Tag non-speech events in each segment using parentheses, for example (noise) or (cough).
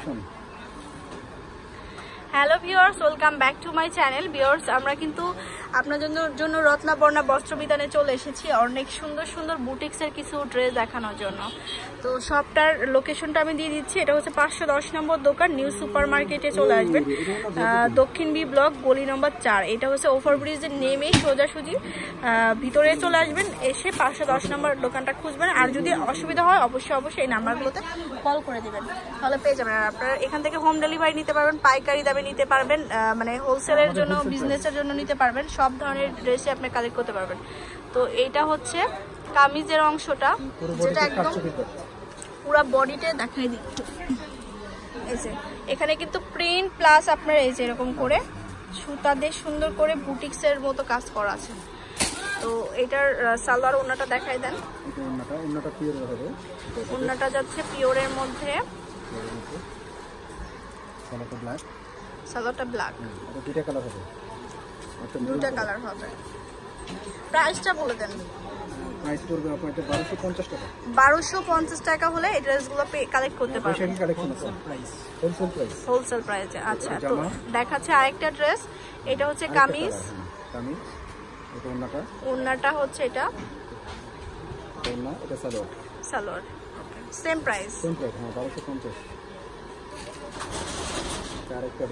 Awesome. (clears throat) Hello viewers, welcome back to my channel. Viewers, আমরা কিন্তু আপনার জন্য জন্য রত্নাবর্ণা বস্ত্র বিতানে চলে এসেছি। অনেক সুন্দর সুন্দর বুটিক্সের কিছু ড্রেস দেখানোর জন্য। তো সবটার লোকেশনটা আমি দিয়ে দিচ্ছি। এটা হচ্ছে পাঁচশো দশ নম্বর দোকান, নিউ সুপার মার্কেটে চলে আসবেন। দক্ষিণ বি ব্লক, গলি নম্বর চার। এটা হচ্ছে ওভারব্রিজের নেমে সোজাসুজি ভিতরে চলে আসবেন। এসে পাঁচশো দশ নম্বর দোকানটা খুঁজবেন। আর যদি অসুবিধা হয়, অবশ্যই অবশ্যই এই নাম্বারগুলোতে কল করে দেবেন। তাহলে পেয়ে যাবেন। আর আপনারা এখান থেকে হোম ডেলিভারি নিতে পারবেন, পাইকারি দামে নিতে পারবেন মানে হোলসেলের জন্য বিজনেসের জন্য নিতে পারবেন সব ধরনের ড্রেসে আপনি কালেক্ট করতে পারবেন। তো এইটা হচ্ছে কামিজের অংশটা। যেটা একদম পুরো বডিতে দেখাই দিচ্ছি এখানে কিন্তু প্রিন্ট প্লাস আপনার এই যে এরকম করে সুতা দিয়ে সুন্দর করে বুটিক্সের মতো কাজ করা আছে। তো এটার সালোয়ার ওনাটা দেখাই দেন। ওনাটা যাচ্ছে পিওরের মধ্যে। ব্ল্যাক সালোয়ারটা ব্ল্যাক দুটো কালার হবে। আচ্ছা, দুইটা কালার হবে। প্রাইসটা বলে দেন। প্রাইস পড়বে আপনার 1250 টাকা। 1250 টাকা হলে এই ড্রেসগুলো পে কালেক্ট করতে হ্যাঁ, পারবেন। Wholesale price wholesale price wholesale প্রাইসে আচ্ছা তো দেখাচ্ছে আরেকটা ড্রেস এটা হচ্ছে কামিজ। হ্যাঁ, কামিজ। এটা ওন্নাটা ওন্নাটা হচ্ছে এটা। ওন্না এটা salwar. Salwar same price same price হ্যাঁ 1250 আছে আরেকটা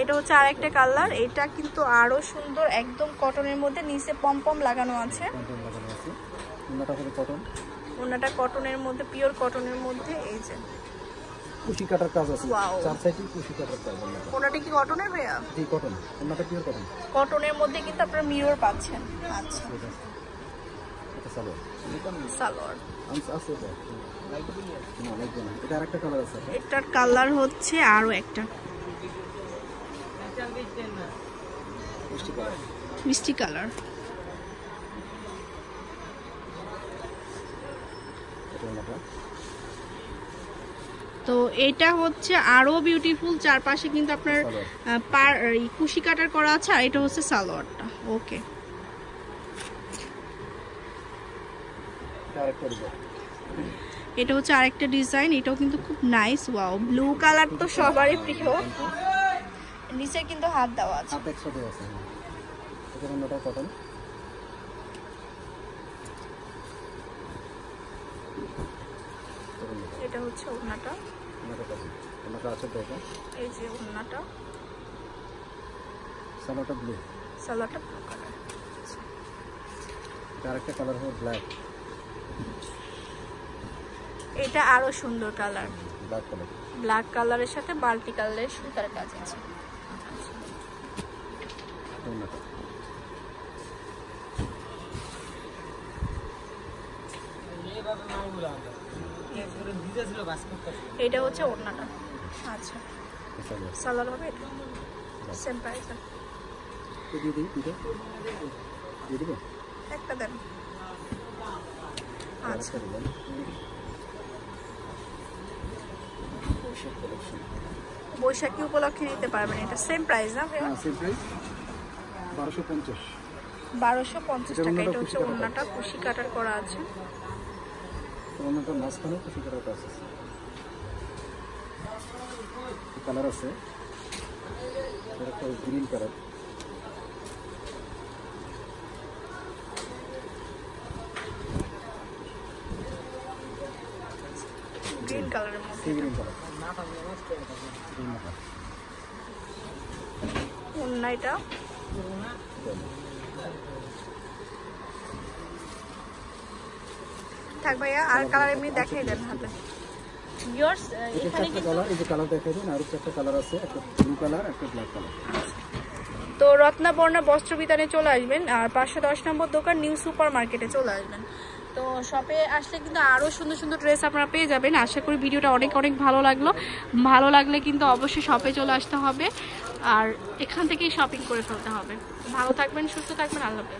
এটা হচ্ছে আর একটা কালার এটা কিন্তু আরও সুন্দর একদম কটনের মধ্যে নিচে পমপম লাগানো আছে। ওনাটা কটনের মধ্যে পিওর কটনের মধ্যে এই যে। ওনাটা কি কটনের কটনের মধ্যে কিন্তু আপনার মিরর পাচ্ছেন। আচ্ছা। সালোয়ার? সালোয়ার। আছে না লাগবে না। এটা আরেকটা কালার আছে। এটার কালার হচ্ছে আরও একটা। মিষ্টি কালার মিষ্টি কালার তো এটা হচ্ছে আরও বিউটিফুল চারপাশে কিন্তু আপনার পার কুশি কাটার করা আছে আর এটা হচ্ছে সালোয়ারটা। ওকে এটা হচ্ছে আরেকটা ডিজাইন এটাও কিন্তু খুব নাইস ওয়াও ব্লু কালার তো সবারই প্রিয়। নিচে কিন্তু হাত দেওয়া আছে। হ্যাঁ। এটা হচ্ছে কটন অন্যটা আছে তো এটা? এই যে ওড়নাটা। সালোটা ব্লু সালোয়ারটা ব্লু কালার আরেকটা কালার হবে ব্ল্যাক এটা আরও সুন্দর কালার। ব্ল্যাক কালার ব্ল্যাক কালারের সাথে মাল্টি কালারের সুতার কাজ আছে। এটা হচ্ছে ওড়নাটা। আচ্ছা। সালোয়ার হবে এটা? সেম প্রাইস একটা দেন। আচ্ছা। বৈশাখী উপলক্ষে নিতে পারবেন এটা সেম প্রাইস না হ্যাঁ সেম প্রাইস বারোশো পঞ্চাশ। বারোশো পঞ্চাশ এটার টাকা এটা হচ্ছে কাটার কুশি কাটার করা আছে। মাঝখানে কালার আছে। কালার আছে। এটা গ্রিন কালার গ্রিন কালারের মধ্যে গ্রিন কালার গ্রিন এটা থাক ভাইয়া আর কালার এমনি দেখাই দেন হাতে। Yours, এখানে কিন্তু কালার এই যে কালার দেখাই দিন আর চারটা কালার আছে একটা ব্লু কালার একটা ব্ল্যাক কালার তো রত্নাবর্ণা বস্ত্র বিতানে চলে আসবেন আর পাঁচশো দশ নম্বর দোকান নিউ সুপার মার্কেটে চলে আসবেন। তো শপে আসলে কিন্তু আরও সুন্দর সুন্দর ড্রেস আপনারা পেয়ে যাবেন। আশা করি ভিডিওটা অনেক অনেক ভালো লাগল। ভালো লাগলে কিন্তু অবশ্যই শপে চলে আসতে হবে। আর এখান থেকেই শপিং করে ফেলতে হবে। ভালো থাকবেন, সুস্থ থাকবেন, আল্লাহ।